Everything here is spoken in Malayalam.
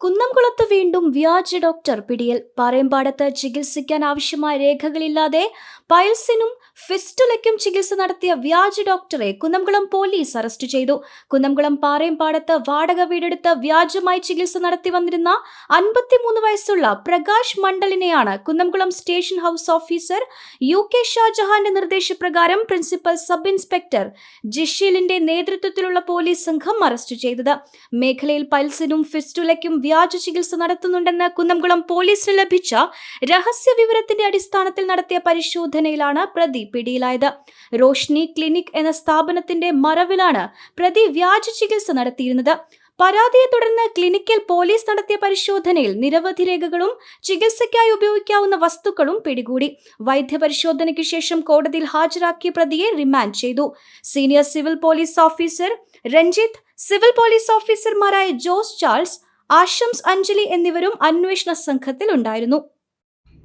കുന്നംകുളത്ത് വീണ്ടും വ്യാജ ഡോക്ടർ പിടിയിൽ. പാറയമ്പാടത്ത് ചികിത്സിക്കാൻ ആവശ്യമായ രേഖകളില്ലാതെ പൈൽസിനും ഫിസ്റ്റുലയ്ക്കും ചികിത്സ നടത്തിയ വ്യാജ ഡോക്ടറെ കുന്നംകുളം പോലീസ് അറസ്റ്റ് ചെയ്തു. കുന്നംകുളം പാറയമ്പാടത്ത് വാടക വീടെടുത്ത് വ്യാജമായി ചികിത്സ നടത്തി വന്നിരുന്ന അൻപത്തിമൂന്ന് വയസ്സുള്ള Prakash മണ്ഡലിനെയാണ് Kunnamkulam station house officer U K ഷാജഹാന്റെ നിർദ്ദേശപ്രകാരം പ്രിൻസിപ്പൽ സബ് ഇൻസ്പെക്ടർ ജിഷീലിന്റെ നേതൃത്വത്തിലുള്ള പോലീസ് സംഘം അറസ്റ്റ് ചെയ്തത്. മേഖലയിൽ പൾസിനും ഫിസ്റ്റുലയ്ക്കും വ്യാജ ചികിത്സ നടത്തുന്നുണ്ടെന്ന് കുന്നംകുളം പോലീസിന് ലഭിച്ച രഹസ്യ വിവരത്തിന്റെ അടിസ്ഥാനത്തിൽ നടത്തിയ പരിശോധനയിലാണ് പ്രതി പിടിയിലായത്. റോഷ്നി ക്ലിനിക് എന്ന സ്ഥാപനത്തിന്റെ മറവിലാണ് പ്രതി വ്യാജ ചികിത്സ നടത്തിയിരുന്നത്. പരാതിയെ തുടർന്ന് ക്ലിനിക്കിൽ പോലീസ് നടത്തിയ പരിശോധനയിൽ നിരവധി രേഖകളും ചികിത്സയ്ക്കായി ഉപയോഗിക്കാവുന്ന വസ്തുക്കളും പിടികൂടി. വൈദ്യപരിശോധനയ്ക്ക് ശേഷം കോടതിയിൽ ഹാജരാക്കിയ പ്രതിയെ റിമാൻഡ് ചെയ്തു. Senior civil police officer Ranjith civil police ഓഫീസർമാരായ ജോസ് ചാൾസ് ആശംസ് അഞ്ജലി എന്നിവരും അന്വേഷണ സംഘത്തിൽ ഉണ്ടായിരുന്നു.